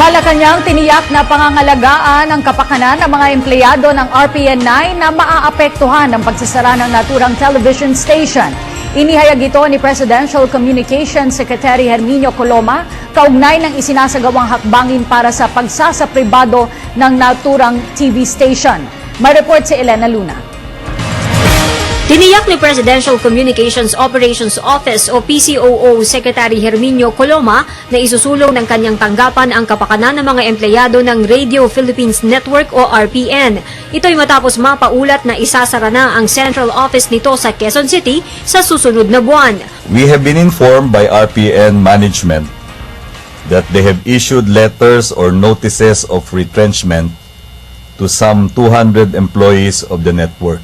Malacanang tiniyak na pangangalagaan ang kapakanan ng mga empleyado ng RPN9 na maaapektuhan ng pagsasara ng naturang television station. Inihayag ito ni Presidential Communications Secretary Herminio Coloma kaugnay ng isinasagawang hakbangin para sa pagsasapribado ng naturang TV station. May report si Elena Luna. Tiniyak ni Presidential Communications Operations Office o PCOO Secretary Herminio Coloma na isusulong ng kanyang tanggapan ang kapakanan ng mga empleyado ng Radio Philippines Network o RPN. Ito'y matapos mapaulat na isasara na ang central office nito sa Quezon City sa susunod na buwan. We have been informed by RPN management that they have issued letters or notices of retrenchment to some 200 employees of the network.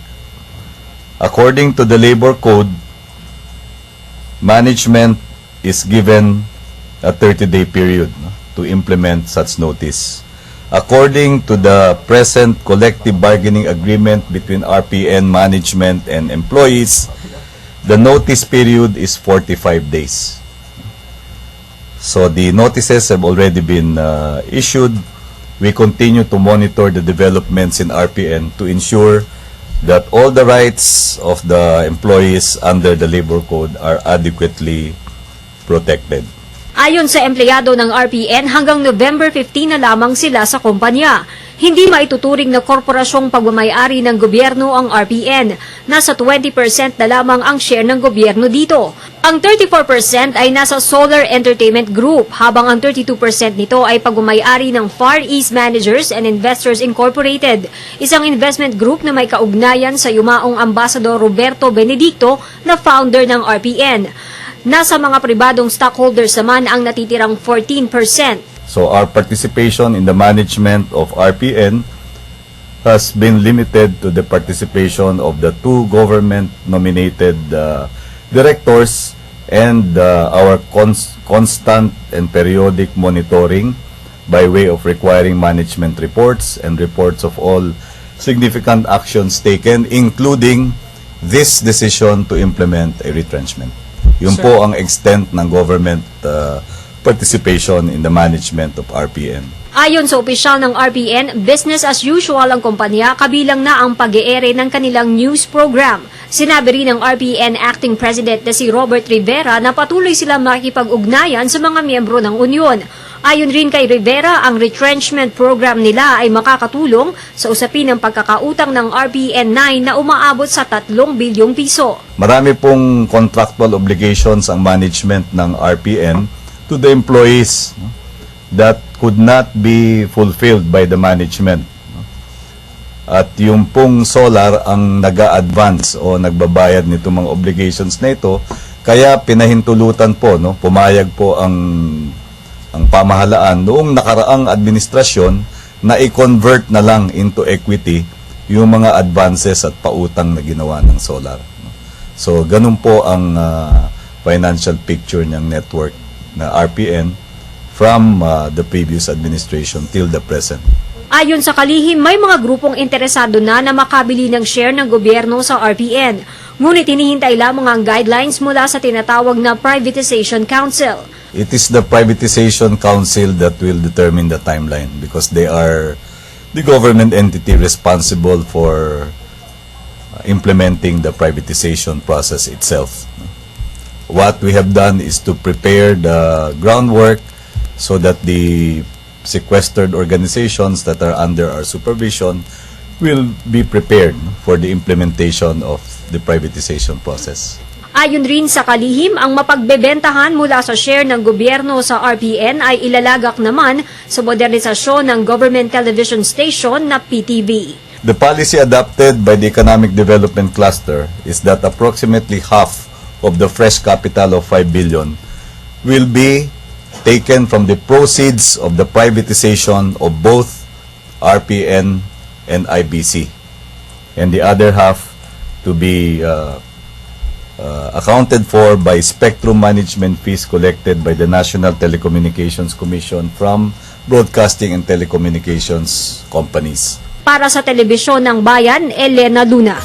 According to the labor code, management is given a 30-day period to implement such notice. According to the present collective bargaining agreement between RPN management and employees, the notice period is 45 days. So the notices have already been uh, issued. We continue to monitor the developments in RPN to ensure that all the rights of the employees under the labor code are adequately protected. Ayon sa empleyado ng RPN, hanggang November 15 na lamang sila sa kumpanya. Hindi maituturing na korporasyong pagmamayari ng gobyerno ang RPN. Nasa 20% na lamang ang share ng gobyerno dito. Ang 34% ay nasa Solar Entertainment Group, habang ang 32% nito ay pagmamayari ng Far East Managers and Investors Incorporated, isang investment group na may kaugnayan sa yumaong Ambassador Roberto Benedicto na founder ng RPN. Nasa mga pribadong stockholders naman ang natitirang 14%. So our participation in the management of RPN has been limited to the participation of the two government-nominated uh, directors and uh, our cons- constant and periodic monitoring by way of requiring management reports and reports of all significant actions taken, including this decision to implement a retrenchment. Yun po ang extent ng government uh, participation in the management of RPN. Ayon sa opisyal ng RPN, business as usual ang kumpanya kabilang na ang pag-eere ng kanilang news program. Sinabi rin ng RPN Acting President na si Robert Rivera na patuloy silang makikipag-ugnayan sa mga miyembro ng Union. Ayon rin kay Rivera, ang retrenchment program nila ay makakatulong sa usapin ng pagkakautang ng RPN 9 na umaabot sa 3 bilyong piso. Marami pong contractual obligations ang management ng RPN to the employees that could not be fulfilled by the management. At yung pong solar ang nag-advance o nagbabayad nito mga obligations na ito, kaya pinahintulutan po, no, pumayag po ang ang pamahalaan noong nakaraang administrasyon na i-convert na lang into equity yung mga advances at pautang na ginawa ng solar. So, ganun po ang ah, financial picture ng network na RPN from ah, the previous administration till the present. Ayon sa kalihim, may mga grupong interesado na na makabili ng share ng gobyerno sa RPN. Ngunit hinihintay lamang ang guidelines mula sa tinatawag na Privatization Council. It is the privatization council that will determine the timeline because they are the government entity responsible for uh, implementing the privatization process itself. What we have done is to prepare the groundwork so that the sequestered organizations that are under our supervision will be prepared for the implementation of the privatization process. Ayon rin sa kalihim, ang mapagbebentahan mula sa share ng gobyerno sa RPN ay ilalagak naman sa modernisasyon ng government television station na PTV. The policy adopted by the Economic Development Cluster is that approximately half of the fresh capital of 5 billion will be taken from the proceeds of the privatization of both RPN and IBC, and the other half to be uh, uh, accounted for by spectrum management fees collected by the National Telecommunications Commission from broadcasting and telecommunications companies. Para sa telebisyon ng bayan, Elena Luna.